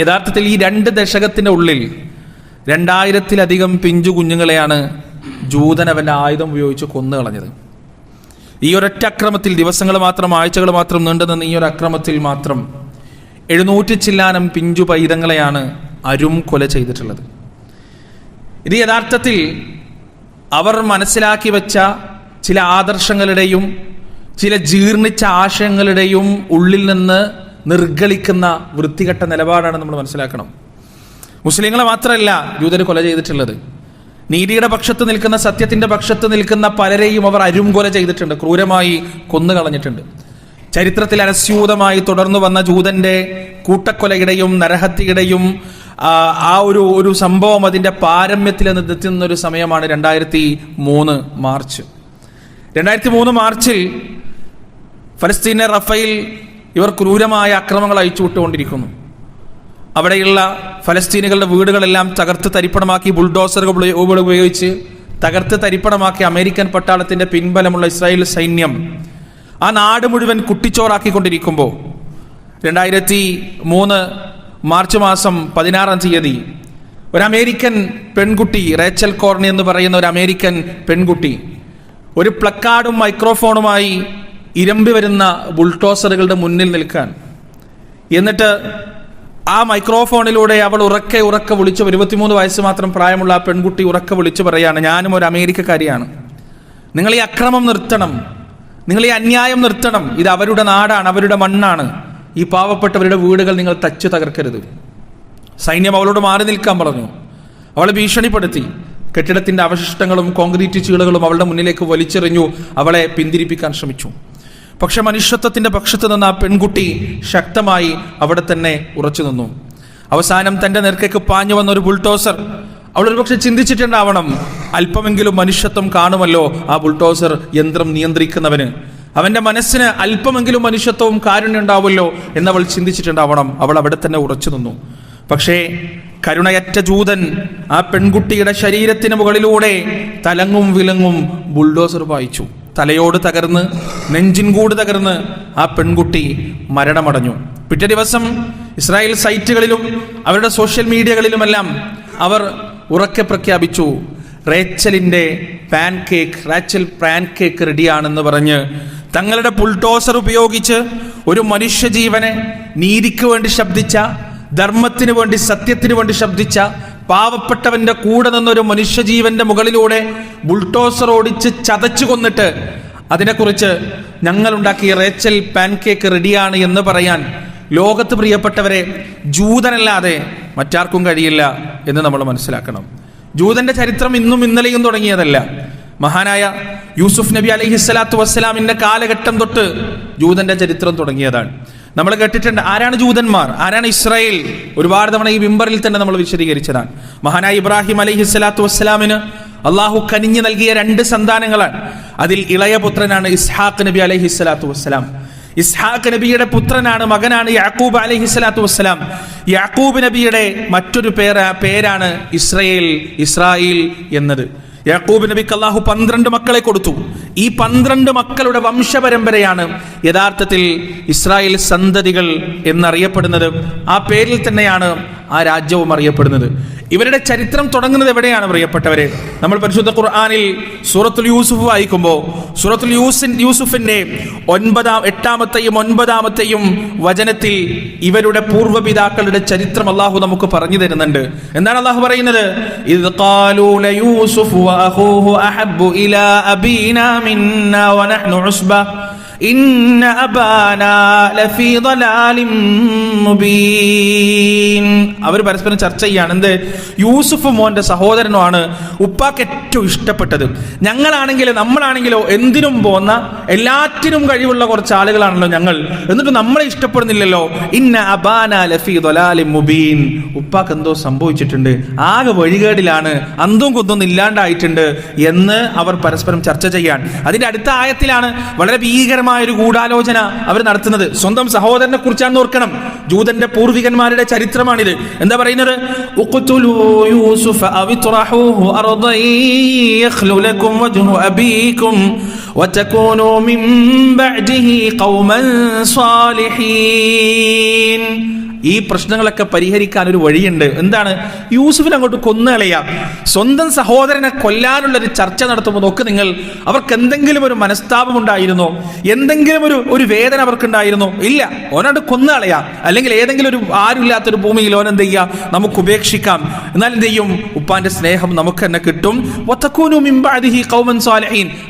യഥാർത്ഥത്തിൽ ഈ രണ്ട് ദശകത്തിന്റെ ഉള്ളിൽ രണ്ടായിരത്തിലധികം പിഞ്ചു കുഞ്ഞുങ്ങളെയാണ് ജൂതൻ അവന്റെ ആയുധം ഉപയോഗിച്ച് കൊന്നു കളഞ്ഞത്. ഈ ഒരൊറ്റ അക്രമത്തിൽ ദിവസങ്ങൾ മാത്രം ആഴ്ചകൾ മാത്രം നീണ്ടു നിന്ന് ഈ ഒരു അക്രമത്തിൽ മാത്രം എഴുന്നൂറ്റി ചില്ലാനം പിഞ്ചു പൈതങ്ങളെയാണ് അരും കൊല ചെയ്തിട്ടുള്ളത്. ഇത് യഥാർത്ഥത്തിൽ അവർ മനസ്സിലാക്കി വച്ച ചില ആദർശങ്ങളുടെയും ചില ജീർണിച്ച ആശയങ്ങളുടെയും ഉള്ളിൽ നിന്ന് നിർഗളിക്കുന്ന വൃത്തികെട്ട നിലപാടാണ് നമ്മൾ മനസ്സിലാക്കണം. മുസ്ലിങ്ങളെ മാത്രമല്ല ജൂതര് കൊല ചെയ്തിട്ടുള്ളത്. നീതിയുടെ പക്ഷത്ത് നിൽക്കുന്ന സത്യത്തിന്റെ പക്ഷത്ത് നിൽക്കുന്ന പലരെയും അവർ അരും കൊല ചെയ്തിട്ടുണ്ട് ക്രൂരമായി കൊന്നു കളഞ്ഞിട്ടുണ്ട് ചരിത്രത്തിൽ അനസ്യൂതമായി തുടർന്നു വന്ന ജൂതന്റെ കൂട്ടക്കൊലയുടെയും നരഹത്യയുടെയും ആ, ഒരു ഒരു സംഭവം അതിന്റെ പാരമ്യത്തിൽ നിന്നെത്തുന്ന ഒരു സമയമാണ് രണ്ടായിരത്തി മൂന്ന് മാർച്ച്. രണ്ടായിരത്തി മൂന്ന് മാർച്ചിൽ ഫലസ്തീനെ റഫയിൽ ഇവർ ക്രൂരമായ അക്രമങ്ങൾ അയച്ചുവിട്ടുകൊണ്ടിരിക്കുന്നു അവിടെയുള്ള ഫലസ്തീനുകളുടെ വീടുകളെല്ലാം തകർത്ത് തരിപ്പണമാക്കി ബുൾഡോസറുകൾ ഉപയോഗിച്ച് തകർത്ത് തരിപ്പണമാക്കി അമേരിക്കൻ പട്ടാളത്തിന്റെ പിൻബലമുള്ള ഇസ്രായേൽ സൈന്യം ആ നാട് മുഴുവൻ കുട്ടിച്ചോറാക്കിക്കൊണ്ടിരിക്കുമ്പോൾ രണ്ടായിരത്തി മൂന്ന് മാർച്ച് മാസം പതിനാറാം തീയതി ഒരു അമേരിക്കൻ പെൺകുട്ടി റേച്ചൽ കോർണി എന്ന് പറയുന്ന ഒരു അമേരിക്കൻ പെൺകുട്ടി ഒരു പ്ലക്കാർഡും മൈക്രോഫോണുമായി ഇരമ്പി വരുന്ന ബുൾട്ടോസറുകളുടെ മുന്നിൽ നിൽക്കാൻ. എന്നിട്ട് ആ മൈക്രോഫോണിലൂടെ അവൾ ഉറക്കെ ഉറക്കെ വിളിച്ച് ഇരുപത്തിമൂന്ന് വയസ്സ് മാത്രം പ്രായമുള്ള ആ പെൺകുട്ടി ഉറക്കെ വിളിച്ച് പറയാണ് ഞാനും ഒരു അമേരിക്കക്കാരിയാണ്. നിങ്ങൾ ഈ അക്രമം നിർത്തണം. നിങ്ങൾ ഈ അന്യായം നിർത്തണം. ഇത് അവരുടെ നാടാണ് അവരുടെ മണ്ണാണ്. ഈ പാവപ്പെട്ടവരുടെ വീടുകൾ നിങ്ങൾ തച്ചു തകർക്കരുത്. സൈന്യം അവളോട് മാറി നിൽക്കാൻ പറഞ്ഞു. അവളെ ഭീഷണിപ്പെടുത്തി. കെട്ടിടത്തിന്റെ അവശിഷ്ടങ്ങളും കോൺക്രീറ്റ് ചീളുകളും അവളുടെ മുന്നിലേക്ക് വലിച്ചെറിഞ്ഞു. അവളെ പിന്തിരിപ്പിക്കാൻ ശ്രമിച്ചു. പക്ഷെ മനുഷ്യത്വത്തിന്റെ പക്ഷത്ത് നിന്ന് ആ പെൺകുട്ടി ശക്തമായി അവിടെ തന്നെ ഉറച്ചു നിന്നു. അവസാനം തന്റെ നേർക്കേക്ക് പാഞ്ഞു വന്ന ഒരു ബുൾട്ടോസർ അവൾ ഒരുപക്ഷെ ചിന്തിച്ചിട്ടുണ്ടാവണം അല്പമെങ്കിലും മനുഷ്യത്വം കാണുമല്ലോ ആ ബുൾട്ടോസർ യന്ത്രം നിയന്ത്രിക്കുന്നവന്. അവന്റെ മനസ്സിന് അല്പമെങ്കിലും മനുഷ്യത്വവും കാരുണ്യം ഉണ്ടാവുമല്ലോ എന്നവൾ ചിന്തിച്ചിട്ടുണ്ടാവണം അവൾ അവിടെ തന്നെ ഉറച്ചു നിന്നു. പക്ഷേ കരുണയറ്റ ജൂതൻ ആ പെൺകുട്ടിയുടെ ശരീരത്തിന് മുകളിലൂടെ തലങ്ങും വിലങ്ങും ബുൾഡോസർ പായിച്ചു തലയോട് തകർന്ന് നെഞ്ചിൻകൂട് തകർന്ന് ആ പെൺകുട്ടി മരണമടഞ്ഞു. പിറ്റേ ദിവസം ഇസ്രായേൽ സൈറ്റുകളിലും അവരുടെ സോഷ്യൽ മീഡിയകളിലുമെല്ലാം അവർ ഉറക്കെ പ്രഖ്യാപിച്ചു റേച്ചലിന്റെ pancake Rachel pancake റെഡിയാണെന്ന് പറഞ്ഞ് തങ്ങളുടെ ബുൾഡോസർ ഉപയോഗിച്ച് ഒരു മനുഷ്യജീവനെ നീതിക്ക് വേണ്ടി ശബ്ദിച്ച ധർമ്മത്തിന് വേണ്ടി സത്യത്തിന് വേണ്ടി ശബ്ദിച്ച പാവപ്പെട്ടവന്റെ കൂടെ നിന്നൊരു മനുഷ്യജീവന്റെ മുകളിലൂടെ ബുൾട്ടോസർ ഓടിച്ച് ചതച്ചു കൊന്നിട്ട് അതിനെക്കുറിച്ച് ഞങ്ങളുണ്ടാക്കിയ റേച്ചൽ പാൻകേക്ക് റെഡിയാണ് എന്ന് പറയാൻ ലോകത്ത് പ്രിയപ്പെട്ടവരെ ജൂതനല്ലാതെ മറ്റാർക്കും കഴിയില്ല എന്ന് നമ്മൾ മനസ്സിലാക്കണം. ജൂതന്റെ ചരിത്രം ഇന്നും ഇന്നലെയും തുടങ്ങിയതല്ല. മഹാനായ യൂസുഫ് നബി അലഹി സ്വലാത്തു വസ്സലാമിന്റെ കാലഘട്ടം തൊട്ട് ജൂതന്റെ ചരിത്രം തുടങ്ങിയതാണ്. നമ്മൾ കേട്ടിട്ടുണ്ട് ആരാണ് ജൂതന്മാർ? ആരാണ് ഇസ്രായേൽ? ഒരുപാട് തവണ ഈ വിമ്പറിൽ തന്നെ നമ്മൾ വിശദീകരിച്ചതാണ്. മഹാനായ ഇബ്രാഹിം അലൈഹി സ്വലാത്തു വസ്സലാമിന് അള്ളാഹു കനിഞ്ഞു നൽകിയ രണ്ട് സന്താനങ്ങളാണ്. അതിൽ ഇളയ പുത്രനാണ് ഇസ്ഹാഖ് നബി അലൈഹി സ്വലാത്തു വസ്സലാം. ഇസ്ഹാഖ് നബിയുടെ പുത്രനാണ് മകനാണ് യാക്കൂബ് അലഹി സ്വലാത്തു വസ്സലാം. യാക്കൂബ് നബിയുടെ മറ്റൊരു പേര പേരാണ് ഇസ്രയേൽ ഇസ്രായേൽ എന്നത്. യാക്കൂബ് നബിക്ക് അള്ളാഹു പന്ത്രണ്ട് മക്കളെ കൊടുത്തു. ഈ പന്ത്രണ്ട് മക്കളുടെ വംശപരമ്പരയാണ് യഥാർത്ഥത്തിൽ ഇസ്രായേൽ സന്തതികൾ എന്നറിയപ്പെടുന്നത്. ആ പേരിൽ തന്നെയാണ് ആ രാജ്യവും അറിയപ്പെടുന്നത്. ഇവരുടെ ചരിത്രം തുടങ്ങുന്നത് എവിടെയാണ് പ്രിയപ്പെട്ടവരെ? നമ്മൾ പരിശുദ്ധ ഖുർആാനിൽ സൂറത്തുൽ യൂസുഫ് വായിക്കുമ്പോൾ സൂറത്തുൽ യൂസിൻ യൂസുഫിന്റെ ഒൻപതാം എട്ടാമത്തെയും ഒൻപതാമത്തെയും വചനത്തിൽ ഇവരുടെ പൂർവപിതാക്കളുടെ ചരിത്രം അള്ളാഹു നമുക്ക് പറഞ്ഞു തരുന്നുണ്ട്. എന്താണ് അള്ളാഹു പറയുന്നത്? ഇത് ഖാലൂ ലയൂസുഫ് وأخوه أحب إلى أبينا منا ونحن عصبة. ഇന്ന അബാന ലഫീ ളലാലിൻ മുബീൻ. അവർ പരസ്പരം ചർച്ച ചെയ്യാണ്. എന്ത്? യൂസുഫ് മോന്റെ സഹോദരനുമാണ് ഉപ്പാക്ക് ഏറ്റവും ഇഷ്ടപ്പെട്ടത്. ഞങ്ങളാണെങ്കിലോ നമ്മളാണെങ്കിലോ എന്തിനും പോന്ന എല്ലാറ്റിനും കഴിവുള്ള കുറച്ച് ആളുകളാണല്ലോ ഞങ്ങൾ. എന്നിട്ട് നമ്മളെ ഇഷ്ടപ്പെടുന്നില്ലല്ലോ. ഇന്ന അബാന ലഫീ ദലാലിം മുബീൻ. ഉപ്പാക്ക് എന്തോ സംഭവിച്ചിട്ടുണ്ട്. ആകെ വഴികേടിലാണ്. അന്തും കുന്തും ഇല്ലാണ്ടായിട്ടുണ്ട് എന്ന് അവർ പരസ്പരം ചർച്ച ചെയ്യാൻ. അതിന്റെ അടുത്ത ആയത്തിലാണ് വളരെ ഭീകരമായ ഒരു ഗൂഢാലോചന അവർ നടത്തുന്നത് സ്വന്തം സഹോദരനെ കുറിച്ചാണ് ഓർക്കണം ജൂതന്റെ പൂർവികന്മാരുടെ ചരിത്രമാണിത് എന്താ പറയുന്നത് ഉഖ്തുലൂ യൂസുഫ അവ ഇത്റഹൂഹു അർദൻ യഖ്ലു ലക്കും വജ്ഹു അബീക്കും وتكونوا من بعده قوما صالحين ഈ പ്രശ്നങ്ങളൊക്കെ പരിഹരിക്കാൻ ഒരു വഴിയുണ്ട്. എന്താണ്? യൂസുഫിനെ അങ്ങോട്ട് കൊന്നുകളയാം സ്വന്തം സഹോദരനെ കൊല്ലാനുള്ള ഒരു ചർച്ച നടത്തുമ്പോൾ നോക്ക് നിങ്ങൾ അവർക്ക് എന്തെങ്കിലും ഒരു മനസ്താപം ഉണ്ടായിരുന്നോ? എന്തെങ്കിലും ഒരു ഒരു വേദന അവർക്കുണ്ടായിരുന്നോ? ഇല്ല. ഓനോട് കൊന്നുകളയാം അല്ലെങ്കിൽ ഏതെങ്കിലും ഒരു ആരുമില്ലാത്തൊരു ഭൂമിയിൽ ഓൻ എന്ത് ചെയ്യുക നമുക്ക് ഉപേക്ഷിക്കാം. എന്നാൽ എന്ത് ചെയ്യും? ഉപ്പാന്റെ സ്നേഹം നമുക്ക് തന്നെ കിട്ടും.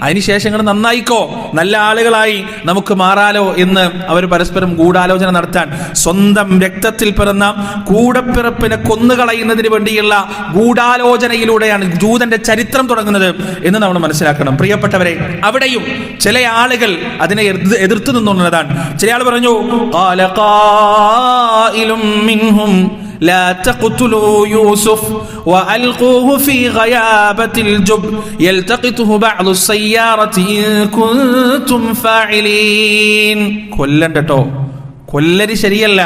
അതിനുശേഷം നിങ്ങൾ നന്നായിക്കോ. നല്ല ആളുകളായി നമുക്ക് മാറാലോ എന്ന് അവർ പരസ്പരം ഗൂഢാലോചന നടത്താൻ സ്വന്തം രക്തത്തിൽ പിറന്ന കൂടപ്പിറപ്പിനെ കൊന്നുകളയുന്നതിന് വേണ്ടിയുള്ള ഗൂഢാലോചനയിലൂടെയാണ് ജൂതന്റെ ചരിത്രം തുടങ്ങുന്നത് എന്ന് നമ്മൾ മനസ്സിലാക്കണം പ്രിയപ്പെട്ടവരെ അവിടെയും ചില ആളുകൾ അതിനെ എതിർത്ത് എതിർത്ത് നിന്നുള്ളതാണ് ചില ആൾ പറഞ്ഞു "ഖാല ഖായിലും മിൻഹും لا تقتلوا يوسف وألقوه في غيابة الجب يلتقطه بعض السيارة إن كنتم فاعلين കൊല്ലണ്ടട്ടോ കൊല്ലരി ശരിയല്ല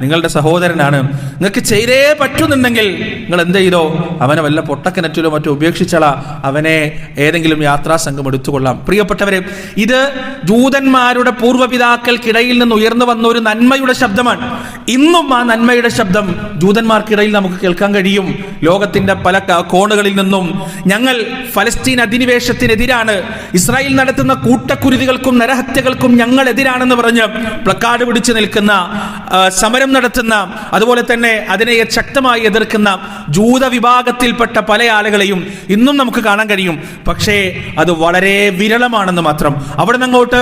നിങ്ങളുടെ സഹോദരനാണ്. നിങ്ങൾക്ക് ചെയ്തേ പറ്റുന്നുണ്ടെങ്കിൽ നിങ്ങൾ എന്ത് ചെയ്തോ അവനെ വല്ല പൊട്ടക്കിണറ്റിലോ മറ്റോ ഉപേക്ഷിച്ചള അവനെ ഏതെങ്കിലും യാത്രാ സംഘം എടുത്തുകൊള്ളാം. പ്രിയപ്പെട്ടവരെ ഇത് ജൂതന്മാരുടെ പൂർവപിതാക്കൾക്കിടയിൽ നിന്ന് ഉയർന്നു വന്ന ഒരു നന്മയുടെ ശബ്ദമാണ്. ഇന്നും ആ നന്മയുടെ ശബ്ദം ജൂതന്മാർക്കിടയിൽ നമുക്ക് കേൾക്കാൻ കഴിയും. ലോകത്തിന്റെ പല കോണുകളിൽ നിന്നും ഞങ്ങൾ ഫലസ്തീൻ അധിനിവേശത്തിനെതിരാണ്. ഇസ്രായേൽ നടത്തുന്ന കൂട്ടക്കുരുതികൾക്കും നരഹത്യകൾക്കും ഞങ്ങൾ എതിരാണെന്ന് പറഞ്ഞ് പ്ലക്കാർഡ് പിടിച്ചു നിൽക്കുന്ന ആ, സമരം നടത്തുന്ന അതുപോലെ തന്നെ അതിനെ ശക്തമായി എതിർക്കുന്ന ജൂത വിഭാഗത്തിൽപ്പെട്ട പല ആളുകളെയും ഇന്നും നമുക്ക് കാണാൻ കഴിയും. പക്ഷേ അത് വളരെ വിരളമാണെന്ന് മാത്രം. അവിടെ നിന്ന് അങ്ങോട്ട്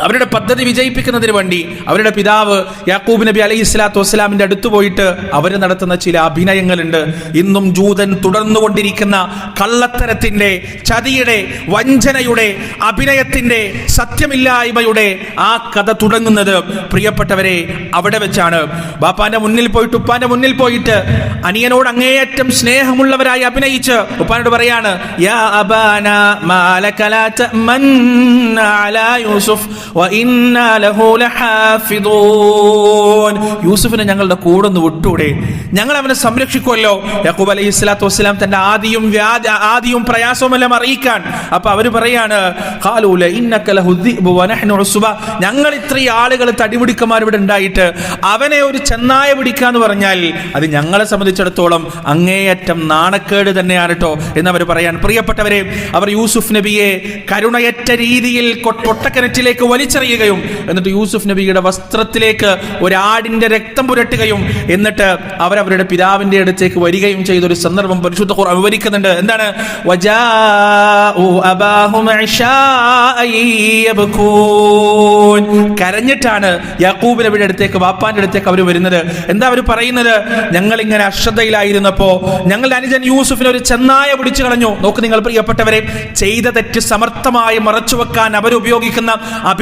അവരുടെ പദ്ധതി വിജയിപ്പിക്കുന്നതിന് വേണ്ടി അവരുടെ പിതാവ് യാക്കൂബ് നബി അലൈഹി സ്വലാത്തു വസ്സലാമിന്റെ അടുത്ത് പോയിട്ട് അവർ നടത്തുന്ന ചില അഭിനയങ്ങളുണ്ട്. ഇന്നും ജൂതൻ തുടർന്നുകൊണ്ടിരിക്കുന്ന കള്ളത്തരത്തിന്റെ ചതിയുടെ വഞ്ചനയുടെ അഭിനയത്തിന്റെ സത്യമില്ലായ്മയുടെ ആ കഥ തുടങ്ങുന്നത് പ്രിയപ്പെട്ടവരെ അവിടെ വെച്ചാണ്. ബാപ്പാന്റെ മുന്നിൽ പോയിട്ട് ഉപ്പാന്റെ മുന്നിൽ പോയിട്ട് അനിയനോട് അങ്ങേയറ്റം സ്നേഹമുള്ളവരായി അഭിനയിച്ച് ഉപ്പാനോട് പറയാണ് യാ അബാന അലാ യൂസുഫിനെ ഞങ്ങളുടെ കൂടെ ഒന്ന് വിട്ടൂടെ. ഞങ്ങൾ അവനെ സംരക്ഷിക്കുമല്ലോ യാക്കൂബ് അലൈഹി സ്വലാത്തു വസ്സലാം തന്റെ ആദിയും വ്യാജ ആദിയും പ്രയാസവുമെല്ലാം അറിയിക്കാൻ. അപ്പൊ അവർ പറയാണ്. ഞങ്ങൾ ഇത്രയും ആളുകൾ തടിപിടിക്കന്മാർ ഇവിടെ ഉണ്ടായിട്ട് അവനെ ഒരു ചെന്നായ പിടിക്കാന്ന് പറഞ്ഞാൽ അത് ഞങ്ങളെ സംബന്ധിച്ചിടത്തോളം അങ്ങേയറ്റം നാണക്കേട് തന്നെയാണ് കേട്ടോ എന്ന് അവർ പറയാൻ. പ്രിയപ്പെട്ടവരെ അവർ യൂസുഫ് നബിയെ കരുണയറ്റ രീതിയിൽ കൊട്ടക്കിണറ്റിലേക്ക് വലിച്ചെറിയുകയും എന്നിട്ട് യൂസുഫ് നബിയുടെ വസ്ത്രത്തിലേക്ക് ഒരാടിന്റെ രക്തം പുരട്ടുകയും എന്നിട്ട് അവരവരുടെ പിതാവിന്റെ അടുത്തേക്ക് വരികയും ചെയ്ത ഒരു സന്ദർഭം പരിശുദ്ധ ഖുർആൻ വിവരിക്കുന്നുണ്ട്. എന്താണ്. കരഞ്ഞിട്ടാണ് യാക്കൂബ് നബിയുടെ അടുത്തേക്ക് വാപ്പാന്റെ അടുത്തേക്ക് അവർ വരുന്നത്. എന്താ അവർ പറയുന്നത്? ഞങ്ങൾ ഇങ്ങനെ അശ്രദ്ധയിലായിരുന്നപ്പോ ഞങ്ങളുടെ അനുജൻ യൂസുഫിനെ ഒരു ചെന്നായ പിടിച്ചു കളഞ്ഞു. നോക്ക് നിങ്ങൾ പ്രിയപ്പെട്ടവരെ ചെയ്ത തെറ്റ് സമർത്ഥമായി മറച്ചുവെക്കാൻ അവർ ഉപയോഗിക്കുന്ന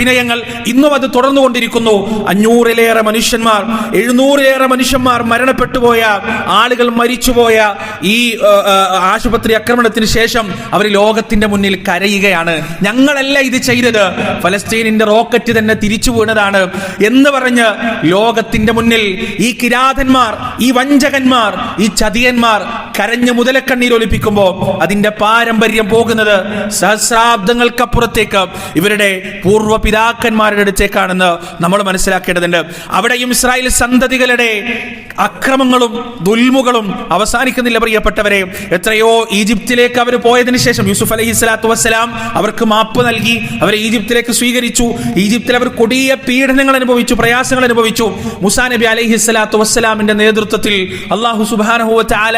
അഭിനയങ്ങൾ ഇന്നും അത് തുടർന്നുകൊണ്ടിരിക്കുന്നു. അഞ്ഞൂറിലേറെ മനുഷ്യന്മാർ എഴുന്നൂറിലേറെ മനുഷ്യന്മാർ മരണപ്പെട്ടു പോയ ആളുകൾ മരിച്ചുപോയ ഈ ആശുപത്രി ആക്രമണത്തിന് ശേഷം അവർ ലോകത്തിന്റെ മുന്നിൽ കരയുകയാണ്. ഞങ്ങളല്ല ഇത് ചെയ്തത്. ഫലസ്തീനിന്റെ റോക്കറ്റ് തന്നെ തിരിച്ചു വീണതാണ് എന്ന് പറഞ്ഞ് ലോകത്തിന്റെ മുന്നിൽ ഈ കിരാതന്മാർ ഈ വഞ്ചകന്മാർ ഈ ചതിയന്മാർ കരഞ്ഞ് മുതലക്കണ്ണീർ ഒലിപ്പിക്കുമ്പോൾ അതിന്റെ പാരമ്പര്യം പോകുന്നത് സഹസ്രാബ്ദങ്ങൾക്കപ്പുറത്തേക്ക് ഇവരുടെ പൂർവ പിതാക്കന്മാരുടെ അടുത്തേക്കാണെന്ന് നമ്മൾ മനസ്സിലാക്കേണ്ടതുണ്ട്. അവിടെയും ഇസ്രായേൽ സന്തതികളുടെ അക്രമങ്ങളും ദുൽമുകളും അവസാനിക്കുന്നില്ല പ്രിയപ്പെട്ടവരെ. എത്രയോ ഈജിപ്തിലേക്ക് അവർ പോയതിനു ശേഷം യൂസുഫ് അലഹി സ്വലാത്തു വസ്സലാം അവർക്ക് മാപ്പ് നൽകി അവരെ ഈജിപ്തിലേക്ക് സ്വീകരിച്ചു. ഈജിപ്തിൽ അവർ കൊടിയ പീഡനങ്ങൾ അനുഭവിച്ചു പ്രയാസങ്ങൾ അനുഭവിച്ചു. മുസാ നബി അലഹി സ്വലാത്തു വസ്സലാമിന്റെ നേതൃത്വത്തിൽ അള്ളാഹു സുബാനഹു ചാല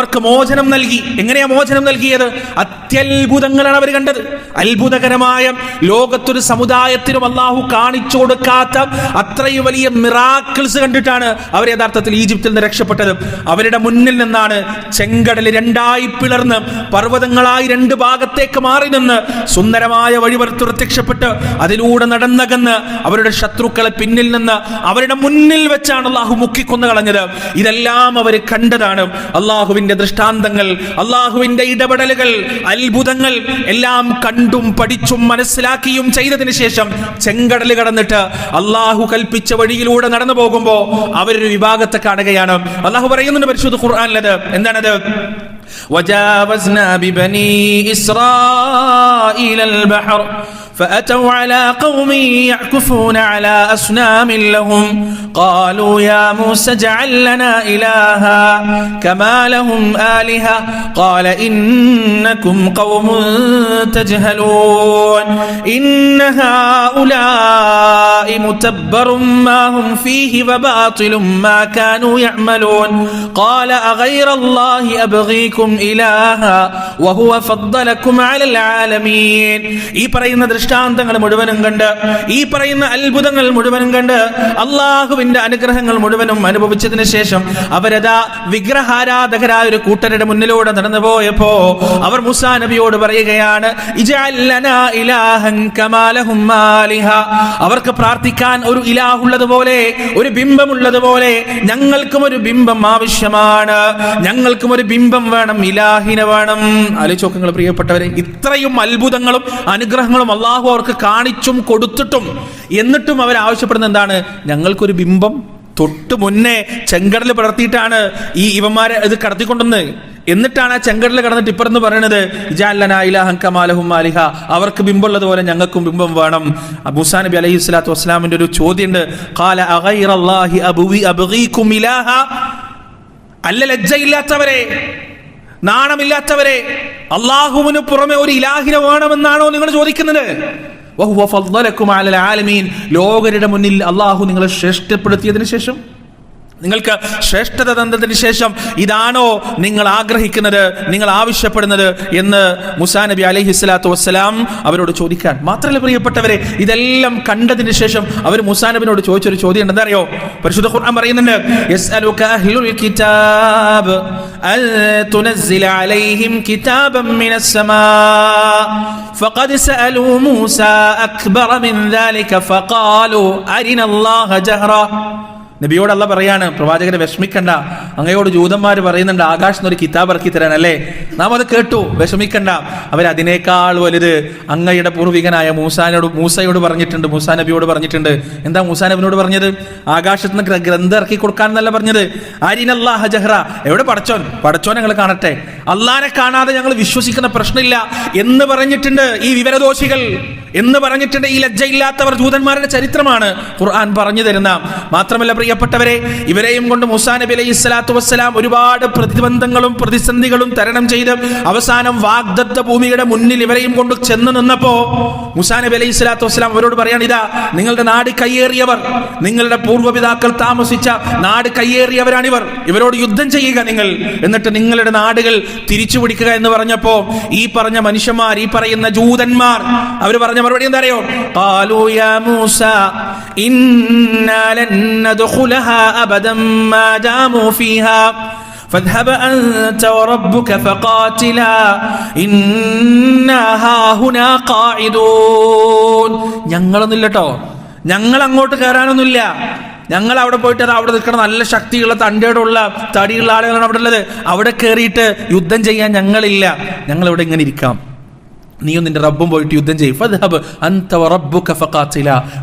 അവർക്ക് മോചനം നൽകി. എങ്ങനെയാ മോചനം നൽകിയത്? അത്യത്ഭുതങ്ങളാണ് അവർ കണ്ടത്. അത്ഭുതകരമായ ലോകത്തൊരു സമുദായത്തിനും അള്ളാഹു കാണിച്ചു കൊടുക്കാത്ത അത്രയും വലിയ മിറാക്കിൾസ് കണ്ടിട്ടാണ് അവർ യഥാർത്ഥത്തിൽ ഈജിപ്തിൽ നിന്ന് രക്ഷപ്പെട്ടത്. അവരുടെ മുന്നിൽ നിന്നാണ് ചെങ്കടൽ രണ്ടായി പിളർന്ന് പർവതങ്ങളായി രണ്ട് ഭാഗത്തേക്ക് മാറി നിന്ന് സുന്ദരമായ വഴിവർത്തു പ്രത്യക്ഷപ്പെട്ട് അതിലൂടെ നടന്നകന്ന് അവരുടെ ശത്രുക്കളെ പിന്നിൽ നിന്ന് അവരുടെ മുന്നിൽ വെച്ചാണ് അള്ളാഹു മുക്കിക്കൊന്നു കളഞ്ഞത്. ഇതെല്ലാം അവർ കണ്ടതാണ്. അള്ളാഹുവിന്റെ ദൃഷ്ടാന്തങ്ങൾ അള്ളാഹുവിന്റെ ഇടപെടലുകൾ അത്ഭുതങ്ങൾ എല്ലാം കണ്ടും പഠിച്ചും മനസ്സിലാക്കിയും ചെയ്തതിന് ശേഷം ചെങ്കടൽ കടന്നിട്ട് അള്ളാഹു കൽപ്പിച്ച വഴിയിലൂടെ നടന്നു പോകുമ്പോ അവരൊരു വിഭാഗത്തെ കാണുകയാണ് അള്ളാഹു പറയുന്നുണ്ട് പരിശുദ്ധ ഖുർആാനിലത് എന്താണത് وجاوزنا ببني إسرائيل البحر فأتوا على قوم يعكفون على أصنام لهم قالوا يا موسى اجعل لنا إلها كما لهم آلهة قال إنكم قوم تجهلون إن هؤلاء متبر ما هم فيه وباطل ما كانوا يعملون قال أغير الله أبغيكم إلها وهو فضلكم على العالمين ഈ പറയുന്ന ദൃഷ്ടാന്തങ്ങൾ മുഴുവനും കണ്ട് ഈ പറയുന്ന അത്ഭുതങ്ങൾ മുഴുവനും കണ്ട് അള്ളാഹുവിന്റെ അനുഗ്രഹങ്ങൾ മുഴുവനും അനുഭവിച്ചതിന് ശേഷം അവരതാ വിഗ്രഹാരാധകരായ ഒരു കൂട്ടരുടെ മുന്നിലൂടെ നടന്നു പോയപ്പോ അവർ മുസാ നബിയോട് പറയുകയാണ് "ഇജ്അൽ ലനാ ഇലാഹൻ കമാ ലഹും അവർക്ക് പ്രാർത്ഥിക്കാൻ ഒരു ഇലാഹുള്ളതുപോലെ ഒരു ബിംബമുള്ളതുപോലെ ഞങ്ങൾക്കും ഒരു ബിംബം ആവശ്യമാണ്. ഞങ്ങൾക്കും ഒരു ബിംബം വേണം ഇലാഹിനെ വേണം. ആലോചിച്ചോക്കങ്ങൾ പ്രിയപ്പെട്ടവരെ ഇത്രയും അത്ഭുതങ്ങളും അനുഗ്രഹങ്ങളും അള്ളാഹു അവർക്ക് കാണിച്ചും കൊടുത്തിട്ടും. എന്നിട്ടും അവർ ആവശ്യപ്പെടുന്ന എന്താണ്? ഞങ്ങൾക്കൊരു ബിംബം തൊട്ട് മുന്നേ ചെങ്കടൽ പടർത്തിയിട്ടാണ് ഈ ഇവന്മാരെ ഇത് കടത്തിക്കൊണ്ടെന്ന് എന്നിട്ടാണ് ആ ചെങ്കടൽ കടന്നിട്ട് ഇപ്പറന്ന് പറയണത് ഇജാലന അവർക്ക് ബിംബുള്ളത് പോലെ ഞങ്ങൾക്കും ബിംബം വേണം. മുസാ നബി അലൈഹി സ്വലാത്തു വസ്സലാമിന്റെ ഒരു ഖാല അഗൈറല്ലാഹി അബുവി അബ്ഗീകും ഇലാഹ? അല്ല ലജ്ജയില്ലാത്തവരെ. നാണമില്ലാത്തവരെ അള്ളാഹുവിന് പുറമെ ഒരു ഇലാഹിനെ വേണമെന്നാണോ നിങ്ങൾ ചോദിക്കുന്നത്? ലോകരുടെ മുന്നിൽ അള്ളാഹു നിങ്ങളെ ശ്രേഷ്ഠപ്പെടുത്തിയതിനു ശേഷം നിങ്ങൾക്ക് ശ്രേഷ്ഠത തന്നതിന് ശേഷം ഇതാണോ നിങ്ങൾ ആഗ്രഹിക്കുന്നത് നിങ്ങൾ ആവശ്യപ്പെടുന്നത് എന്ന് മുസാ നബി അലൈഹി സ്വലാത്തു വസ്സലാം അവരോട് ചോദിക്കാൻ മാത്രമല്ല പ്രിയപ്പെട്ടവരെ ഇതെല്ലാം കണ്ടതിന് ശേഷം അവർ മുസാ നബിനോട് ചോദിച്ചൊരു ചോദ്യം ഉണ്ട് എന്താ അറിയോ പരിശുദ്ധ ഖുർആൻ പറയുന്നുണ്ട് യസ്അലുക അഹ്ലുൽ കിതാബ് അൻ തുനസ്സില അലൈഹിം കിതാബൻ മിനസ് സമാ فقد سألوا موسى أكبر من ذلك فقالوا أرنا الله جهرا നബിയോട് അല്ല പറയാണ് പ്രവാചകരെ വിഷമിക്കണ്ട. അങ്ങയോട് ജൂതന്മാർ പറയുന്നുണ്ട് ആകാശം ഒരു കിതാബ് ഇറക്കി തരാൻ അല്ലേ നാം അത് കേട്ടു വിഷമിക്കണ്ട. അവരതിനേക്കാൾ വലുത്. അങ്ങയുടെ പൂർവികനായ മൂസാനോട് മൂസയോട് പറഞ്ഞിട്ടുണ്ട് മൂസാ നബിയോട് പറഞ്ഞിട്ടുണ്ട്. എന്താ മൂസാ നബിനോട് പറഞ്ഞത്? ആകാശത്ത് നിന്ന് ഗ്രന്ഥം ഇറക്കി കൊടുക്കാൻ എന്നല്ല പറഞ്ഞത്. അരിനല്ലാഹ ജഹ്റ. എവിടെ പടച്ചോൻ? പടച്ചോൻ ഞങ്ങൾ കാണട്ടെ. അള്ളാനെ കാണാതെ ഞങ്ങൾ വിശ്വസിക്കുന്ന പ്രശ്നമില്ല. എന്ന് പറഞ്ഞിട്ടുണ്ട് ഈ വിവരദോഷികൾ. എന്ന് പറഞ്ഞിട്ടുണ്ട് ഈ ലജ്ജയില്ലാത്തവർ ജൂതന്മാരുടെ ചരിത്രമാണ്. ഖുർആൻ പറഞ്ഞു തരുന്ന. മാത്രമല്ല പ്രിയപ്പെട്ടവരെ ഇവരെയും കൊണ്ട് മുസാ നബി അലൈഹി സ്വലാത്തു വസ്സലാം ഒരുപാട് പ്രതിബന്ധങ്ങളും പ്രതിസന്ധികളും തരണം ചെയ്ത് അവസാനം വാഗ്ദത്ത ഭൂമിയുടെ മുന്നിൽ ഇവരെയും കൊണ്ട് ചെന്ന് നിന്നപ്പോ മുസാ നബി അലൈഹി സ്വലാത്തു വസ്സലാം അവരോട് പറയാണ് ഇതാ നിങ്ങളുടെ നാട് കയ്യേറിയവർ നിങ്ങളുടെ പൂർവപിതാക്കൾ താമസിച്ച നാട് കയ്യേറിയവരാണിവർ. ഇവരോട് യുദ്ധം ചെയ്യുക നിങ്ങൾ. എന്നിട്ട് നിങ്ങളുടെ നാടുകൾ തിരിച്ചു പിടിക്കുക എന്ന് പറഞ്ഞപ്പോ ഈ പറഞ്ഞ മനുഷ്യന്മാർ ഈ പറയുന്ന ജൂതന്മാർ അവർ പറഞ്ഞ മറുപടി എന്താ അറിയോ? قالوا يا موسى إنا لن ندخلها أبدا ما داموا فيها فاذهب أنت وربك فقاتلا إنا هاهنا قاعدون ഞങ്ങളൊന്നുമില്ല കേട്ടോ ഞങ്ങൾ അങ്ങോട്ട് കയറാനൊന്നുമില്ല ഞങ്ങൾ അവിടെ പോയിട്ട് അത് അവിടെ നിൽക്കണം നല്ല ശക്തിയുള്ള തണ്ടയോടുള്ള തടിയുള്ള ആളുകളാണ് അവിടെ ഉള്ളത് അവിടെ കയറിയിട്ട് യുദ്ധം ചെയ്യാൻ ഞങ്ങളില്ല ഞങ്ങൾ ഇവിടെ ഇങ്ങനെ ഇരിക്കാം നീയും നിന്റെ റബ്ബും പോയിട്ട് യുദ്ധം ചെയ്യും. റബ്ബുക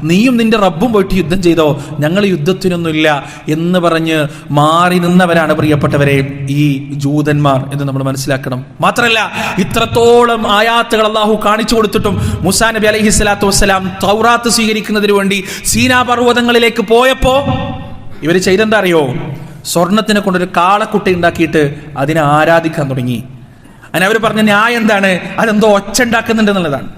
നീയും നിന്റെ റബ്ബും പോയിട്ട് യുദ്ധം ചെയ്തോ. ഞങ്ങൾ യുദ്ധത്തിനൊന്നുമില്ല എന്ന് പറഞ്ഞ് മാറി നിന്നവരാണ് പ്രിയപ്പെട്ടവരെ ഈ ജൂതന്മാർ എന്ന് നമ്മൾ മനസ്സിലാക്കണം. മാത്രമല്ല ഇത്രത്തോളം ആയാത്തുകൾ അള്ളാഹു കാണിച്ചു കൊടുത്തിട്ടും മുസാ നബി അലൈഹി സ്വലാത്തു വസ്സലാം തൗറാത്ത് സ്വീകരിക്കുന്നതിന് വേണ്ടി സീനാ പർവതങ്ങളിലേക്ക് പോയപ്പോ ഇവർ ചെയ്തെന്താ അറിയോ? സ്വർണത്തിനെ കൊണ്ടൊരു കാളക്കുട്ടി ഉണ്ടാക്കിയിട്ട് അതിനെ ആരാധിക്കാൻ തുടങ്ങി. അതിന് അവർ പറഞ്ഞ ന്യായം എന്താണ്? അതെന്തോ ഒച്ച ഉണ്ടാക്കുന്നുണ്ട് എന്നുള്ളതാണ്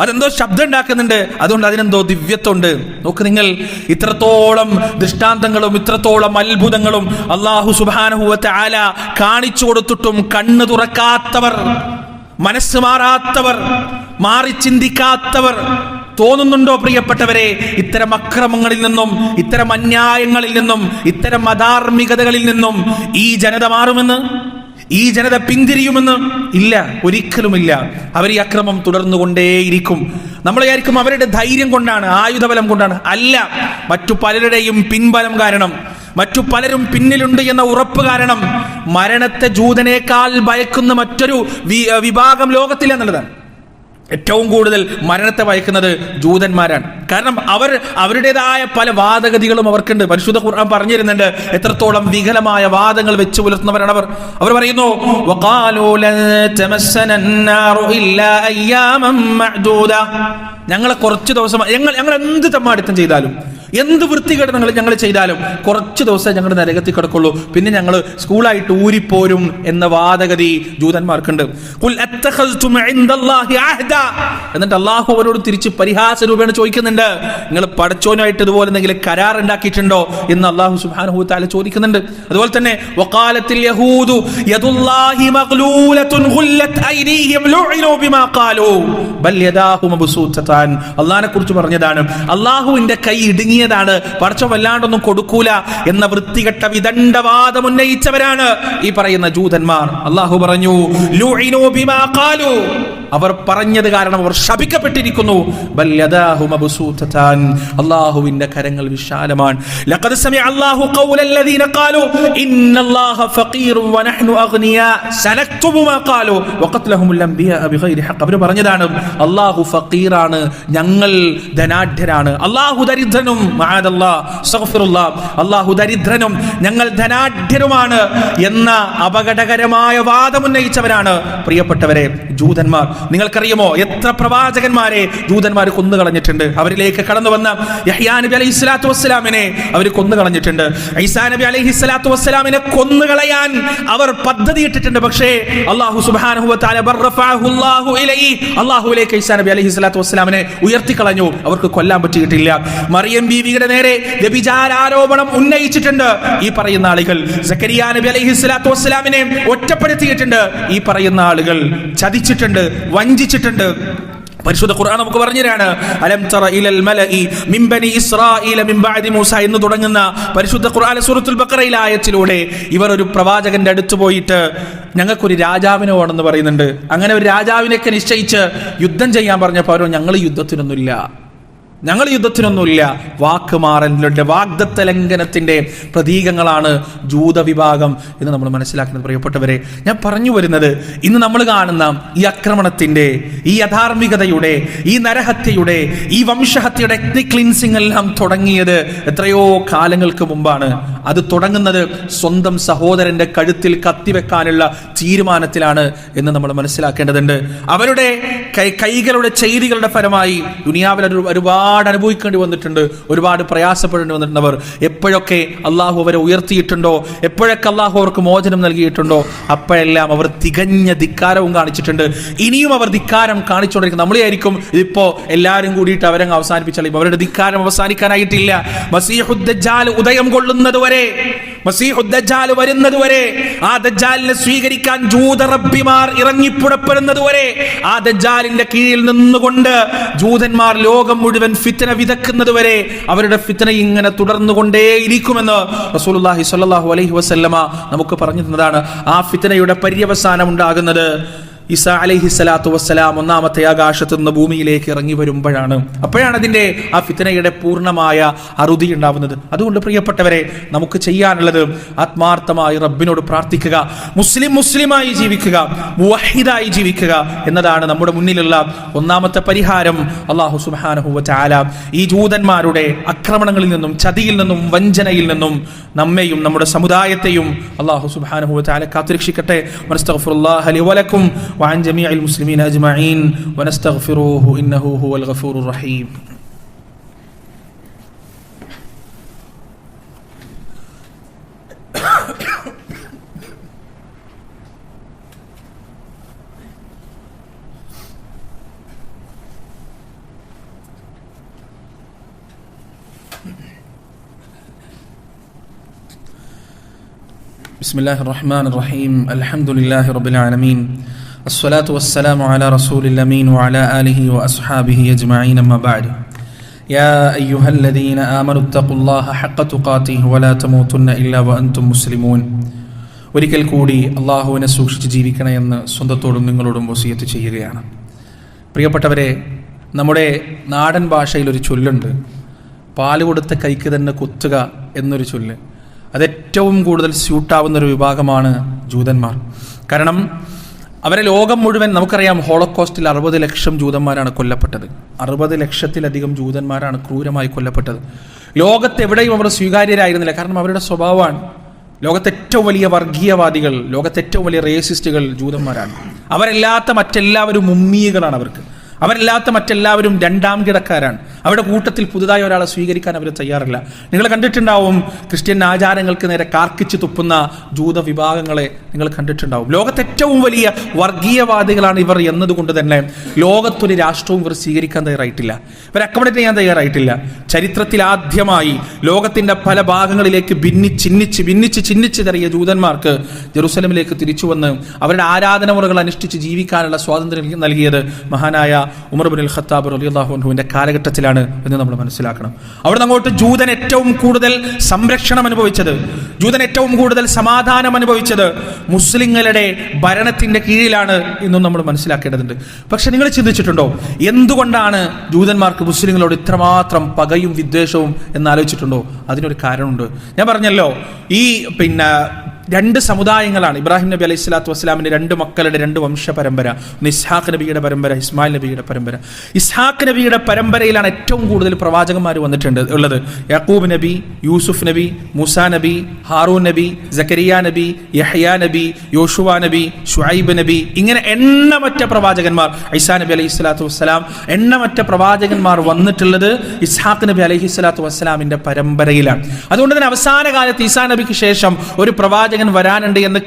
അതെന്തോ ശബ്ദം ഉണ്ടാക്കുന്നുണ്ട് അതുകൊണ്ട് അതിനെന്തോ ദിവ്യത്വമുണ്ട്. നോക്ക് നിങ്ങൾ ഇത്രത്തോളം ദൃഷ്ടാന്തങ്ങളും ഇത്രത്തോളം അത്ഭുതങ്ങളും അള്ളാഹു സുബാനഹുവത്തെ ആല കാണിച്ചു കൊടുത്തിട്ടും കണ്ണ് തുറക്കാത്തവർ മനസ്സ് മാറാത്തവർ മാറി ചിന്തിക്കാത്തവർ തോന്നുന്നുണ്ടോ പ്രിയപ്പെട്ടവരെ? ഇത്തരം അക്രമങ്ങളിൽ നിന്നും ഇത്തരം അന്യായങ്ങളിൽ നിന്നും ഇത്തരം അധാർമികതകളിൽ നിന്നും ഈ ജനത മാറുമെന്ന്? ഈ ജനത പിന്തിരിയുമെന്ന് ഇല്ല ഒരിക്കലുമില്ല. അവർ ഈ അക്രമം തുടർന്നുകൊണ്ടേയിരിക്കും. നമ്മൾ വിചാരിക്കും അവരുടെ ധൈര്യം കൊണ്ടാണ് ആയുധബലം കൊണ്ടാണ്. അല്ല മറ്റു പലരുടെയും പിൻബലം കാരണം മറ്റു പലരും പിന്നിലുണ്ട് എന്ന ഉറപ്പ് കാരണം മരണത്തെ ജൂതനേക്കാൾ ഭയക്കുന്ന മറ്റൊരു വിഭാഗം ലോകത്തില്ല എന്നുള്ളതാണ്. ഏറ്റവും കൂടുതൽ മരണത്തെ വഹിക്കുന്നത് ജൂതന്മാരാണ്. കാരണം അവർ അവരുടേതായ പല വാദഗതികളും അവർക്കുണ്ട്. പരിശുദ്ധ ഖുർആൻ പറഞ്ഞിരുന്നുണ്ട് എത്രത്തോളം വികലമായ വാദങ്ങൾ വെച്ച് പുലർത്തുന്നവരാണ് അവർ. അവർ പറയുന്നു. ഞങ്ങളെ കുറച്ച് ദിവസം ഞങ്ങൾ ഞങ്ങൾ എന്ത് തമ്മാടിത്തം ചെയ്താലും എന്ത് വൃത്തികേട് ഞങ്ങൾ ചെയ്താലും കുറച്ച് ദിവസം ഞങ്ങൾ നരകത്തിൽ കിടക്കുള്ളൂ. പിന്നെ ഞങ്ങൾ സ്കൂളായിട്ട് ഊരിപ്പോരും എന്ന വാദഗതി ജൂതന്മാർക്കുണ്ട്. എന്നിട്ട് അള്ളാഹു അവരോട് തിരിച്ച് പരിഹാസ രൂപേണ ചോദിക്കുന്നുണ്ട്. നിങ്ങൾ പടച്ചോനായിട്ട് ഇതുപോലെ എന്തെങ്കിലും കരാർ ഉണ്ടാക്കിയിട്ടുണ്ടോ? എന്ന് അള്ളാഹു സുബ്ഹാനഹു താല ചോദിക്കുന്നുണ്ട്. അതുപോലെ തന്നെ വക്കാലത്തിൽ യഹൂദു യദുല്ലാഹി ഗുല്ലത് ബിമാ ഖാലൂ ബൽ അള്ളാഹിനെ കുറിച്ച് പറഞ്ഞതാണ്. അള്ളാഹുവിന്റെ കൈ ഇടുങ്ങിയതാണ്. പടച്ചോ വല്ലാണ്ടൊന്നും കൊടുക്കൂല എന്ന വൃത്തികെട്ട വിദണ്ഡവാദം ഉന്നയിച്ചവരാണ് ഈ പറയുന്ന ജൂതന്മാർ. അള്ളാഹു പറഞ്ഞു അവർ പറഞ്ഞ പറഞ്ഞത് കാരണം അവർ ശപിക്കപ്പെട്ടിരിക്കുന്നു. അള്ളാഹുവിന്റെ കരങ്ങൾ വിശാലമാണ്. അവർ പറഞ്ഞതാണ് അള്ളാഹു ഫഖീറാണ് ഞങ്ങൾ ധനാഢ്യരാണ്. അള്ളാഹു ദരിദ്രനും അള്ളാഹു ദരിദ്രനും ഞങ്ങൾ ധനാഢ്യരുമാണ് എന്ന അപകടകരമായ വാദമുന്നയിച്ചവരാണ് പ്രിയപ്പെട്ടവരെ ജൂതന്മാർ. നിങ്ങൾക്കറിയുമോ എത്ര പ്രവാചകന്മാരെ ദൂതന്മാർ കൊന്നു കളഞ്ഞിട്ടുണ്ട്? അവരിലേക്ക് കടന്നു വന്ന യഹ്യാ നബി അലൈഹി സ്വലാത്തു വസ്സലാമിനെ അവർ കൊന്നു കളഞ്ഞിട്ടുണ്ട്. ഐസാ നബി അലൈഹി സ്വലാത്തു വസ്സലാമിനെ കൊന്നു കളയാൻ അവർ പദ്ധതി ഇട്ടിട്ടുണ്ട്. പക്ഷേ അള്ളാഹു അള്ളാഹുവിലേക്ക് ഐസാ നബി അലൈഹി സ്വലാത്തു വസ്സലാമിനെ ഉയർത്തി കളഞ്ഞു. അവർക്ക് കൊല്ലാൻ പറ്റിയിട്ടില്ല. മറിയം ബീവിയുടെ നേരെ വ്യഭിചാര ആരോപണം ഉന്നയിച്ചിട്ടുണ്ട്. ഈ പറയുന്ന ആളുകൾ സക്കരിയ നബി അലൈഹി സ്വലാത്തു വസ്സലാമിനെ ഒറ്റപ്പെടുത്തിയിട്ടുണ്ട്. ഈ പറയുന്ന ആളുകൾ ചതിച്ചിട്ടുണ്ട് വഞ്ചിച്ചിട്ടുണ്ട്. പരിശുദ്ധ ഖുർആൻ നമുക്ക് പറഞ്ഞുതരാണ്. അലം തറ ഇലൽ മലഇ മിൻ ബനി ഇസ്രായീല മിൻ ബഅദി മൂസ എന്ന് തുടങ്ങുന്ന പരിശുദ്ധ ഖുർആൻ സൂറത്തുൽ ബഖറയിലെ ആയത്തിലൂടെ ഇവർ ഒരു പ്രവാചകന്റെ അടുത്ത് പോയിട്ട് ഞങ്ങൾക്കൊരു രാജാവിനെ വേണമെന്ന് പറയുന്നുണ്ട്. അങ്ങനെ ഒരു രാജാവിനെയൊക്കെ നിശ്ചയിച്ച് യുദ്ധം ചെയ്യാൻ പറഞ്ഞപ്പോൾ അവരോ ഞങ്ങൾ യുദ്ധത്തിനൊന്നുമില്ല. ഞങ്ങൾ യുദ്ധത്തിനൊന്നുമില്ല. വാക്ക് മാറലിന്റെ വാഗ്ദത്ത ലംഘനത്തിന്റെ പ്രതീകങ്ങളാണ് ജൂത വിഭാഗം എന്ന് നമ്മൾ മനസ്സിലാക്കുന്നത്. പ്രിയപ്പെട്ടവരെ ഞാൻ പറഞ്ഞു വരുന്നത് ഇന്ന് നമ്മൾ കാണുന്ന ഈ ആക്രമണത്തിന്റെ ഈ അധാർമികതയുടെ ഈ നരഹത്യയുടെ ഈ വംശഹത്യയുടെ എത്നിക് ക്ലിൻസിംഗ് എല്ലാം തുടങ്ങിയത് എത്രയോ കാലങ്ങൾക്ക് മുമ്പാണ്. അത് തുടങ്ങുന്നത് സ്വന്തം സഹോദരന്റെ കഴുത്തിൽ കത്തിവെക്കാനുള്ള തീരുമാനത്തിലാണ് എന്ന് നമ്മൾ മനസ്സിലാക്കേണ്ടതുണ്ട്. അവരുടെ കൈ കൈകളുടെ ചെയ്തികളുടെ ഫലമായി ദുനിയാവിൽ ഒരു- ഒരുപാട് അനുഭവിക്കേണ്ടി വന്നിട്ടുണ്ട് ഒരുപാട് പ്രയാസപ്പെടേണ്ടി വന്നിട്ടുണ്ട് അവർ എപ്പോഴൊക്കെ അള്ളാഹു അവരെ ഉയർത്തിയിട്ടുണ്ടോ എപ്പോഴൊക്കെ അള്ളാഹു അവർക്ക് മോചനം നൽകിയിട്ടുണ്ടോ അപ്പോഴെല്ലാം അവർ തികഞ്ഞ ധിക്കാരവും കാണിച്ചിട്ടുണ്ട്. ഇനിയും അവർ ധിക്കാരം കാണിച്ചുകൊണ്ടിരിക്കും. നമ്മളെയായിരിക്കും ഇതിപ്പോ എല്ലാവരും കൂടിയിട്ട് അവരങ്ങ് അവസാനിപ്പിച്ചാലും അവരുടെ ധിക്കാരം അവസാനിക്കാനായിട്ടില്ല. മസീഹുദ്ദാൽ ഉദയം കൊള്ളുന്നത് വരെ മസീഹുദ്ദജാൽ വരുന്നത് വരെ ആ ദജ്ജാലിനെ സ്വീകരിക്കാൻ ജൂതറബിമാർ ഇറങ്ങിപ്പുറപ്പെടുന്നത് വരെ ആ ദജ്ജാലിന്റെ കീഴിൽ നിന്നുകൊണ്ട് ജൂതന്മാർ ലോകം മുഴുവൻ ഫിത്തന വിതക്കുന്നത് വരെ അവരുടെ ഫിത്തന ഇങ്ങനെ തുടർന്നുകൊണ്ടേയിരിക്കുമെന്ന് റസൂലുള്ളാഹി സ്വല്ലല്ലാഹു അലൈഹി വസല്ലമ നമുക്ക് പറഞ്ഞു തന്നതാണ് ആ ഫിത്തനയുടെ പര്യവസാനം ഉണ്ടാകുന്നത് ഇസ അലൈഹി സ്വലാത്തു വസ്സലാം ഒന്നാമത്തെ ആകാശത്ത് നിന്ന് ഭൂമിയിലേക്ക് ഇറങ്ങി വരുമ്പോഴാണ് അപ്പോഴാണ് അതിന്റെ ആ ഫിത്തനയുടെ പൂർണമായ അറുതി ഉണ്ടാവുന്നത്. അതുകൊണ്ട് പ്രിയപ്പെട്ടവരെ നമുക്ക് ചെയ്യാനുള്ളത് ആത്മാർത്ഥമായി റബ്ബിനോട് പ്രാർത്ഥിക്കുക മുസ്ലിം മുസ്ലിമായി ജീവിക്കുക വഹിദായി ജീവിക്കുക എന്നതാണ് നമ്മുടെ മുന്നിലുള്ള ഒന്നാമത്തെ പരിഹാരം. അള്ളാഹു സുബ്ഹാനഹു വ ഈ ജൂതന്മാരുടെ ആക്രമണങ്ങളിൽ നിന്നും ചതിയിൽ നിന്നും വഞ്ചനയിൽ നിന്നും നമ്മെയും നമ്മുടെ സമുദായത്തെയും അള്ളാഹു സുബ്ഹാനഹു വ കാത്തുരക്ഷിക്കട്ടെ. മനസ്തഫുല്ലാഹലി വലക്കും وعن جميع المسلمين أجمعين ونستغفروه إنه هو الغفور الرحيم. بسم الله الرحمن الرحيم. الحمد لله رب العالمين. അസ്വലാത്തു വസ്സലാമു അല റസൂലിൽ അമീൻ വഅല ആലിഹി വഅസ്ഹാബിഹി അജ്മഈൻ അമ്മ ബഅദ്. യാ അയ്യുഹല്ലദീന ആമനു തഖുല്ലാഹ ഹഖ തുഖാതിഹി വലാ തമൂതുന്ന ഇല്ലാ വഅൻതും മുസ്ലിമൂൻ. ഒരിക്കൽ കൂടി അള്ളാഹുവിനെ സൂക്ഷിച്ച് ജീവിക്കണമെന്ന് സ്വന്തത്തോടും നിങ്ങളോടും വസിയത്ത് ചെയ്യുകയാണ്. പ്രിയപ്പെട്ടവരെ നമ്മുടെ നാടൻ ഭാഷയിൽ ഒരു ചൊല്ലുണ്ട്. പാൽ കൊടുത്ത കൈക്ക് തന്നെ കുത്തുക എന്നൊരു ചൊല്ല്. അത് ഏറ്റവും കൂടുതൽ സ്യൂട്ട് ആവുന്ന ഒരു വിഭാഗമാണ് ജൂതന്മാർ. കാരണം അവരെ ലോകം മുഴുവൻ നമുക്കറിയാം ഹോളോകോസ്റ്റിൽ അറുപത് ലക്ഷം ജൂതന്മാരാണ് കൊല്ലപ്പെട്ടത്. അറുപത് ലക്ഷത്തിലധികം ജൂതന്മാരാണ് ക്രൂരമായി കൊല്ലപ്പെട്ടത്. ലോകത്തെവിടെയും അവർ സ്വീകാര്യരായിരുന്നില്ല. കാരണം അവരുടെ സ്വഭാവമാണ് ലോകത്തെ ഏറ്റവും വലിയ വർഗീയവാദികൾ ലോകത്തെ ഏറ്റവും വലിയ റേസിസ്റ്റുകൾ ജൂതന്മാരാണ്. അവരല്ലാത്ത മറ്റെല്ലാവരും ഉമ്മീകളാണ് അവർക്ക്. അവരല്ലാത്ത മറ്റെല്ലാവരും രണ്ടാം കിടക്കാരാണ്. അവരുടെ കൂട്ടത്തിൽ പുതുതായി ഒരാളെ സ്വീകരിക്കാൻ അവർ തയ്യാറില്ല. നിങ്ങൾ കണ്ടിട്ടുണ്ടാവും ക്രിസ്ത്യൻ ആചാരങ്ങൾക്ക് നേരെ കാർക്കിച്ച് തുപ്പുന്ന ജൂത വിഭാഗങ്ങളെ നിങ്ങൾ കണ്ടിട്ടുണ്ടാവും. ലോകത്തെ ഏറ്റവും വലിയ വർഗീയവാദികളാണ് ഇവർ എന്നതുകൊണ്ട് തന്നെ ലോകത്തൊരു രാഷ്ട്രവും ഇവർ സ്വീകരിക്കാൻ തയ്യാറായിട്ടില്ല. ഇവർ അക്കോമഡേറ്റ് ചെയ്യാൻ തയ്യാറായിട്ടില്ല. ചരിത്രത്തിൽ ആദ്യമായി ലോകത്തിന്റെ പല ഭാഗങ്ങളിലേക്ക് ഭിന്നിച്ചിന്നിച്ച് ഭിന്നിച്ച് ചിന്നിച്ച് തെറിയ ജൂതന്മാർക്ക് ജെറുസലമിലേക്ക് തിരിച്ചു വന്ന് അവരുടെ ആരാധന മുറകൾ അനുഷ്ഠിച്ച് ജീവിക്കാനുള്ള സ്വാതന്ത്ര്യം നൽകിയത് മഹാനായ ഉമർ ബിൻ ഖത്താബ് റലിയാഹുവിന്റെ കാലഘട്ടത്തിലാണ് എന്ന് നമ്മൾ മനസ്സിലാക്കണം. അവിടെ അങ്ങോട്ട് ജൂതൻ ഏറ്റവും കൂടുതൽ സംരക്ഷണം അനുഭവിച്ചത് ജൂതൻ ഏറ്റവും കൂടുതൽ സമാധാനം അനുഭവിച്ചത് മുസ്ലിങ്ങളുടെ ഭരണത്തിന്റെ കീഴിലാണ് എന്നും നമ്മൾ മനസ്സിലാക്കേണ്ടതുണ്ട്. പക്ഷെ നിങ്ങൾ ചിന്തിച്ചിട്ടുണ്ടോ? എന്തുകൊണ്ടാണ് ജൂതന്മാർക്ക് മുസ്ലിങ്ങളോട് ഇത്രമാത്രം പകയും വിദ്വേഷവും എന്നാലോചിച്ചിട്ടുണ്ടോ അതിനൊരു കാരണമുണ്ട്. ഞാൻ പറഞ്ഞല്ലോ ഈ പിന്നെ രണ്ട് സമുദായങ്ങളാണ് ഇബ്രാഹിം നബി അലൈഹി സ്വലാത്തു വസ്സലാമിന്റെ രണ്ട് മക്കളുടെ രണ്ട് വംശ പരമ്പര നിസ്ഹാഖ് നബിയുടെ പരമ്പര ഇസ്മായിൽ നബിയുടെ പരമ്പര. ഇസ്ഹാഖ് നബിയുടെ പരമ്പരയിലാണ് ഏറ്റവും കൂടുതൽ പ്രവാചകന്മാർ വന്നിട്ടുണ്ട് ഉള്ളത്. യാക്കൂബ് നബി യൂസുഫ് നബി മൂസ നബി ഹാറൂൻ നബി ജക്കരിയ നബി യഹ്യ നബി യോഷുവ നബി ഷുഹൈബ് നബി. ഇങ്ങനെ എണ്ണമറ്റ പ്രവാചകന്മാർ ഐസാ നബി അലൈഹി സ്വലാത്തു വസ്സലാം എണ്ണമറ്റ പ്രവാചകന്മാർ വന്നിട്ടുള്ളത് ഇസ്ഹാഖ് നബി അലൈഹി സ്വലാത്തു വസ്സലാമിന്റെ പരമ്പരയിലാണ്. അതുകൊണ്ട് തന്നെ അവസാന കാലത്ത് ഈസാ നബിക്ക് ശേഷം ഒരു പ്രവാചകൻ വരാനുണ്ട് എന്ന്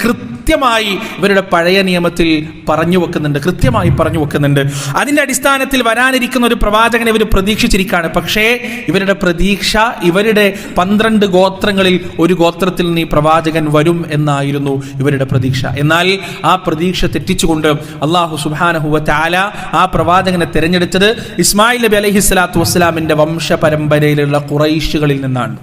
കൃത്യമായി ഇവരുടെ പഴയ നിയമത്തിൽ പറഞ്ഞു വെക്കുന്നുണ്ട് കൃത്യമായി പറഞ്ഞു വെക്കുന്നുണ്ട്. അതിന്റെ അടിസ്ഥാനത്തിൽ വരാനിരിക്കുന്ന ഒരു പ്രവാചകനെ ഇവർ പ്രതീക്ഷിച്ചിരിക്കുകയാണ്. പക്ഷേ ഇവരുടെ പ്രതീക്ഷ ഇവരുടെ പന്ത്രണ്ട് ഗോത്രങ്ങളിൽ ഒരു ഗോത്രത്തിൽ നിന്ന് ഈ പ്രവാചകൻ വരും എന്നായിരുന്നു ഇവരുടെ പ്രതീക്ഷ. എന്നാൽ ആ പ്രതീക്ഷ തെറ്റിച്ചുകൊണ്ട് അള്ളാഹു സുബാനഹുവ ചാല ആ പ്രവാചകനെ തിരഞ്ഞെടുത്തത് ഇസ്മായിൽ നബി അലഹി സ്വലാത്തു വസ്സലാമിന്റെ വംശ പരമ്പരയിലുള്ള കുറൈശുകളിൽ നിന്നാണ്.